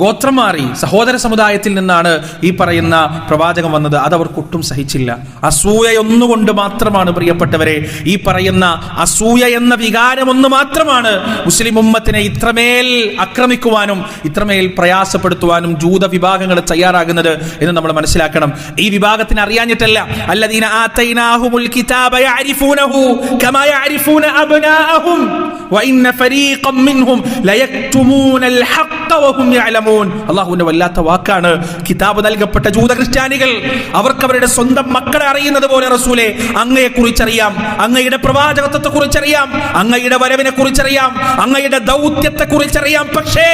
ഗോത്രം മാറി സഹോദര സമുദായത്തിൽ നിന്നാണ് ഈ പറയുന്ന പ്രവാചകം വന്നത്. അത് അവർക്കൊട്ടും സഹിച്ചില്ല. അസൂയ ഒന്നുകൊണ്ട് മാത്രമാണ് പ്രിയപ്പെട്ടവരെ ഈ പറയുന്ന അസൂയ എന്ന വികാരം ഒന്ന് മാത്രമാണ് മുസ്ലിം ഉമ്മത്തിനെ ഇത്രമേൽ ആക്രമിക്കുവാനും ഇത്രമേൽ പ്രയാസപ്പെടുത്തുവാനും ജൂത വിഭാഗങ്ങൾ തയ്യാറാകുന്നത് എന്ന് നമ്മൾ മനസ്സിലാക്കണം. ഈ വിഭാഗത്തിന് അറിയാഞ്ഞിട്ടല്ല അല്ലദീന ആതൈനാഹുമുൽ കിതാബ യഅരിഫൂനഹു കമാ യഅരിഫൂന അബ്നാഅഹും വഇന്ന ഫരീഖം മിൻഹും വഹും അല്ലാഹുവിന്റെ വല്ലാത്ത വാക്കാണ്. കിതാബ് നൽകപ്പെട്ട ജൂത ക്രിസ്ത്യാനികൾ അവർക്ക് അവരുടെ സ്വന്തം മക്കളെ അറിയുന്നത് പോലെ റസൂലെ അങ്ങയെ കുറിച്ചറിയാം അങ്ങയുടെ പ്രവാചകത്വത്തെ കുറിച്ചറിയാം അങ്ങയുടെ വരവിനെ കുറിച്ചറിയാം അങ്ങയുടെ ദൗത്യത്തെ കുറിച്ചറിയാം പക്ഷേ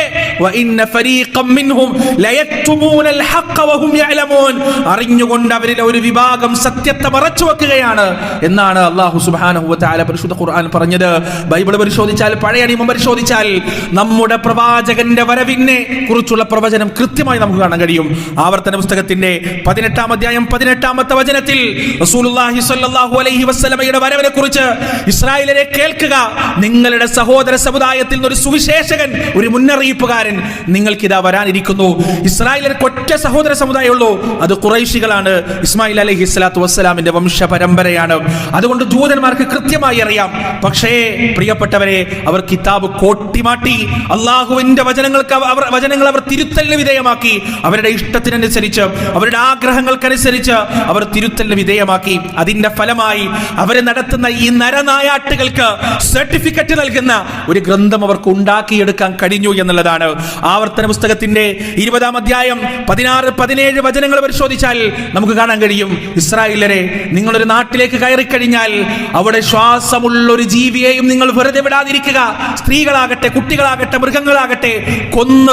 അറിഞ്ഞുകൊണ്ട് അവരിലെ ഒരു വിഭാഗം സത്യത്തെ മറച്ചു വെക്കുകയാണ്. എന്നാണ് അള്ളാഹു സുബ്ഹാനഹു വ പരിശുദ്ധ ഖുർആൻ പറഞ്ഞത്. ബൈബിൾ പരിശോധിച്ചാൽ പഴയ നിയമം പരിശോധിച്ചാൽ നമ്മുടെ പ്രവാചകന്റെ വരവിനെ കുറിച്ചുള്ള പ്രവചനം കൃത്യമായി നമുക്ക് കാണാൻ കഴിയും. ആവർത്തന പുസ്തകത്തിന്റെ പതിനെട്ടാം അധ്യായം പതിനെട്ടാമത്തെ വചനത്തിൽ റസൂലുള്ളാഹി സ്വല്ലല്ലാഹു അലൈഹി വസല്ലമയുടെ വരവിനെ കുറിച്ച് ഇസ്രായേലിനെ കേൾക്കുക. നിങ്ങളുടെ സഹോദര സമുദായത്തിൽ നിന്ന് ഒരു സുവിശേഷകൻ ഒരു മുന്നറിയിപ്പുകാരൻ നിങ്ങൾക്കിതാ വരാനിരിക്കുന്നു. ഇസ്രായേലിന് ഒറ്റ സഹോദര സമുദായമുള്ളൂ. അത് കുറൈശികളാണ് ഇസ്മായിൽ അലൈഹി സ്വലാത്തു വസ്സലാമിന്റെ വംശ പരമ്പരയാണ് അതുകൊണ്ട് ജൂതന്മാർക്ക് കൃത്യമായി അറിയാം. പക്ഷേ പ്രിയപ്പെട്ടവരെ അവർ കിതാബ് കോട്ടിമാട്ടി. അള്ളാഹുവിന്റെ വചനങ്ങൾക്ക് അവർ വചനങ്ങൾ അവർ തിരുത്തലിന് വിധേയമാക്കി. അവരുടെ ഇഷ്ടത്തിനനുസരിച്ച് അവരുടെ ആഗ്രഹങ്ങൾക്കനുസരിച്ച് അവർ തിരുത്തലിന് വിധേയമാക്കി. അതിന്റെ ഫലമായി അവർ നടത്തുന്ന ഈ നരനായാട്ടുകൾക്ക് സർട്ടിഫിക്കറ്റ് നൽകുന്ന ഒരു ഗ്രന്ഥം അവർക്ക് ഉണ്ടാക്കിയെടുക്കാൻ കഴിഞ്ഞു എന്നുള്ളതാണ്. ആവർത്തന പുസ്തകത്തിന്റെ ഇരുപതാം അധ്യായം പതിനാറ് പതിനേഴ് വചനങ്ങൾ പരിശോധിച്ചാൽ നമുക്ക് കാണാൻ കഴിയും. ഇസ്രായേലരെ നിങ്ങളൊരു നാട്ടിലേക്ക് കയറി കഴിഞ്ഞാൽ അവിടെ ശ്വാസമുള്ള ഒരു ജീവിയെയും നിങ്ങൾ വെറുതെ വിടാതിരിക്കുക. സ്ത്രീകളാകട്ടെ കുട്ടികളാകട്ടെ മൃഗങ്ങളാകട്ടെ കൊന്ന്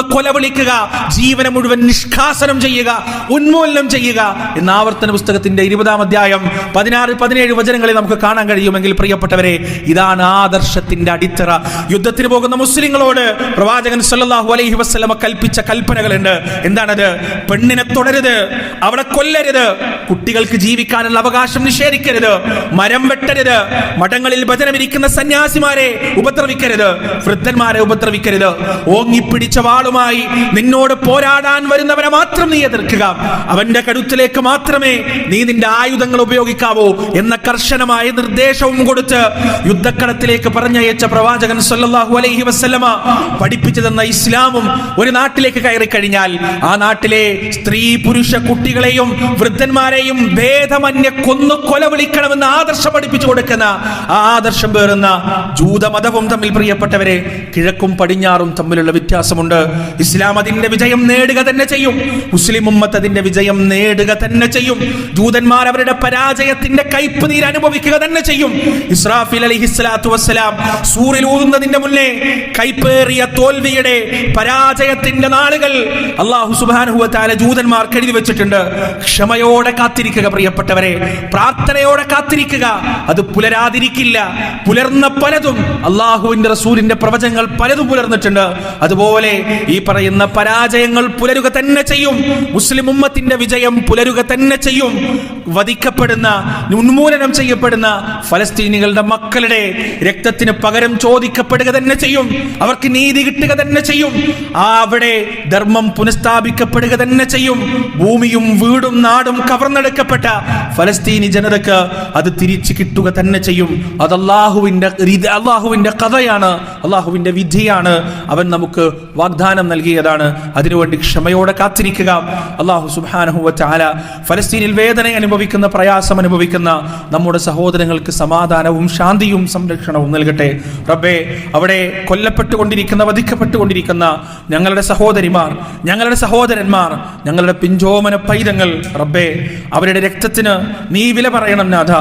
കൊലവിളിക്കുക ജീവനെ മുഴുവൻ നിഷ്കാസനം ചെയ്യുക ഉന്മൂലനം ചെയ്യുക. എന്ന ആവർത്തന പുസ്തകത്തിന്റെ ഇരുപതാം അധ്യായം പതിനാറ് പതിനേഴ് വചനങ്ങളെ നമുക്ക് കാണാൻ കഴിയുമെങ്കിൽ പ്രിയപ്പെട്ടവരെ ഇതാണ് ആദർശത്തിന്റെ അടിത്തറ. യുദ്ധത്തിന് പോകുന്ന മുസ്ലിങ്ങളോട് പ്രവാചകൻ സല്ലാഹു അലൈഹി വസ്ലമ കൽപ്പിച്ച കൽപ്പനകളുണ്ട്. എന്താണത്? പെണ്ണിനെ തുടരുത് അവളെ കൊല്ലരുത് കുട്ടികൾക്ക് ജീവിക്കാനുള്ള അവകാശം നിഷേധിക്കരുത് മരം വെട്ടരുത് മഠങ്ങളിൽ ഭജനമിരിക്കുന്ന സന്യാസിമാരെ ഉപദ്രവിക്കരുത് വൃദ്ധന്മാരെ ഉപദ്രവിക്കരുത്. ഓങ്ങിപ്പിടിച്ച വാളുമായി നിന്നോട് പോരാടാൻ വരുന്നവരെ മാത്രം നീ എതിർക്കുക. അവന്റെ കടുത്തിലേക്ക് മാത്രമേ നീ നിന്റെ ആയുധങ്ങൾ ഉപയോഗിക്കാവോ എന്ന കർശനമായ നിർദ്ദേശവും കൊടുത്ത് യുദ്ധക്കളത്തിലേക്ക് പറഞ്ഞയച്ച പ്രവാചകൻ സല്ലല്ലാഹു അലൈഹി വസല്ലമ പഠിപ്പിച്ചു തന്ന ഇസ്ലാമും ഒരു നാട്ടിലേക്ക് കയറി കഴിഞ്ഞാൽ ആ നാട്ടിലെ സ്ത്രീ പുരുഷ കുട്ടികളെയും വൃദ്ധന്മാരെയും ഭേദമന്യ കൊന്നു കൊല വിളിക്കണമെന്ന് ആദർശം പഠിപ്പിച്ചു കൊടുക്കുന്ന ആ ആദർശം പേറുന്ന ജൂതമതവും തമ്മിൽ പ്രിയപ്പെട്ടവരെ കിഴക്കും പടിഞ്ഞാറും തമ്മിലുള്ള വ്യത്യാസമുണ്ട്. ഇസ്ലാം അതിന്റെ വിജയം നേടുക തന്നെ ചെയ്യും. മുസ്ലിം ഉമ്മത്ത് അതിന്റെ വിജയം നേടുക തന്നെ ചെയ്യും. ദൂതന്മാർ അവരുടെ പരാജയത്തിന്റെ കയ്പ് നീര് അനുഭവിക്കുക തന്നെ ചെയ്യും. ഇസ്രാഫിൽ അലി സ്വലാത്തു വസ്സലാം സൂറിൽ ഊതുന്നതിന്റെ മുന്നേ കൈപ്പേറിയ തോൽവിയുടെ പരാജയത്തിന്റെ നാളുകൾ അള്ളാഹു സുബാനുഹുവത്താല ജൂതന്മാർക്ക് എഴുതി വെച്ചിട്ടുണ്ട്. ക്ഷമയോടെ കാത്തിരിക്കുക പ്രിയപ്പെട്ടവരെ. പ്രാർത്ഥനയോടെ കാത്തിരിക്കുക. അത് പുലരാതിരിക്കില്ല. പുലർന്ന പലതും അള്ളാഹുവിന്റെ റസൂലിന്റെ പ്രവചനങ്ങൾ പലതും പുലർന്നിട്ടുണ്ട്. അതുപോലെ ഈ പറയുന്ന പരാജയങ്ങൾ പുലരുക തന്നെ ചെയ്യും. മുസ്ലിം ഉമ്മത്തിന്റെ വിജയം പുലരുക തന്നെ ചെയ്യും. വധിക്കപ്പെടുന്ന ഉന്മൂലനം ചെയ്യപ്പെടുന്ന ഫലസ്തീനികളുടെ മക്കളുടെ രക്തത്തിന് പകരം ചോദിക്കപ്പെടുക തന്നെ ചെയ്യും. അവർക്ക് നീതി കിട്ടുക തന്നെ ചെയ്യും. ആ അവിടെ ധർമ്മം പുനഃസ്ഥാപിക്കപ്പെടുക തന്നെ ചെയ്യും. ഭൂമിയും വീടും നാടും കവർന്നെടുക്കപ്പെട്ട ഫലസ്തീനി ജനതക്ക് അത് തിരിച്ചു കിട്ടുക തന്നെ ചെയ്യും. അത് അള്ളാഹുവിന്റെ അള്ളാഹുവിന്റെ കഥയാണ് അള്ളാഹുവിന്റെ വിധിയാണ്. അവൻ നമുക്ക് വാഗ്ദാനം നൽകിയതാണ്. അതിനുവേണ്ടി ക്ഷമയോടെ കാത്തിരിക്കുക. അള്ളാഹു സുബാനഹുവ ചാല ഫലസ്തീനിൽ വേദന അനുഭവിക്കുന്ന പ്രയാസം അനുഭവിക്കുന്ന നമ്മുടെ സഹോദരങ്ങൾക്ക് സമാധാനവും ശാന്തിയും സംരക്ഷണവും നൽകട്ടെ. റബ്ബേ അവിടെ കൊല്ലപ്പെട്ടുകൊണ്ടിരിക്കുന്ന വധിക്കപ്പെട്ടുകൊണ്ടിരിക്കുന്ന ഞങ്ങളുടെ സഹോദരിമാർ ഞങ്ങളുടെ സഹോദരന്മാർ ഞങ്ങളുടെ പിഞ്ചോമന പൈതങ്ങൾ റബ്ബേ അവരുടെ രക്തത്തിന് നീ വില പറയണം നാഥ.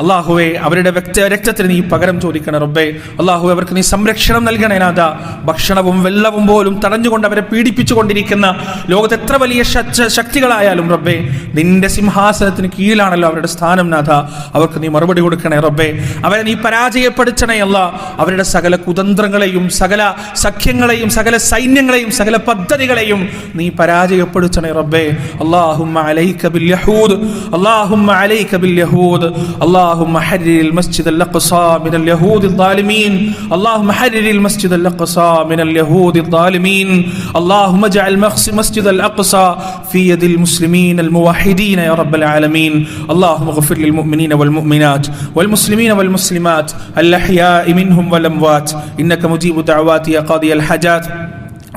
അള്ളാഹുവെ അവരുടെ വ്യക്തി രക്തത്തിന് നീ പകരം ചോദിക്കണം റബ്ബേ. അള്ളാഹു അവർക്ക് നീ സംരക്ഷണം നൽകണേ നാഥ. ഭക്ഷണവും വെള്ളവും പോലും തടഞ്ഞുകൊണ്ട് അവരെ പീഡിപ്പിച്ചുകൊണ്ടിരിക്കുന്ന ലോകത്ത് എത്ര വലിയ ശ- ശക്തികളായാലും റബ്ബേ നിന്റെ സിംഹാസനത്തിന് കീഴിലാണല്ലോ അവരുടെ സ്ഥാനം നാഥ അവർക്ക് നീ മറുപടി കൊടുക്കണേ റബ്ബേ അവരെ നീ പരാജയപ്പെടുത്തണേ അല്ല അവരുടെ സകല കുതന്ത്രങ്ങളെയും സകല സഖ്യങ്ങളെയും സകല സൈന്യങ്ങളെയും സകല പദ്ധതികളെയും നീ പരാജയപ്പെടുത്തണേ റബ്ബേ اللهم عليك باليهود اللهم عليك باليهود اللهم حرر المسجد الأقصى من اليهود الظالمين اللهم حرر المسجد الأقصى من اليهود الظالمين اللهم اجعل مسجد الأقصى في يد المسلمين الموحدين يا رب العالمين. اللهم اغفر للمؤمنين والمؤمنات والمسلمين والمسلمات الأحياء منهم والأموات. إنك مجيب دعوات يا قاضي الحاجات.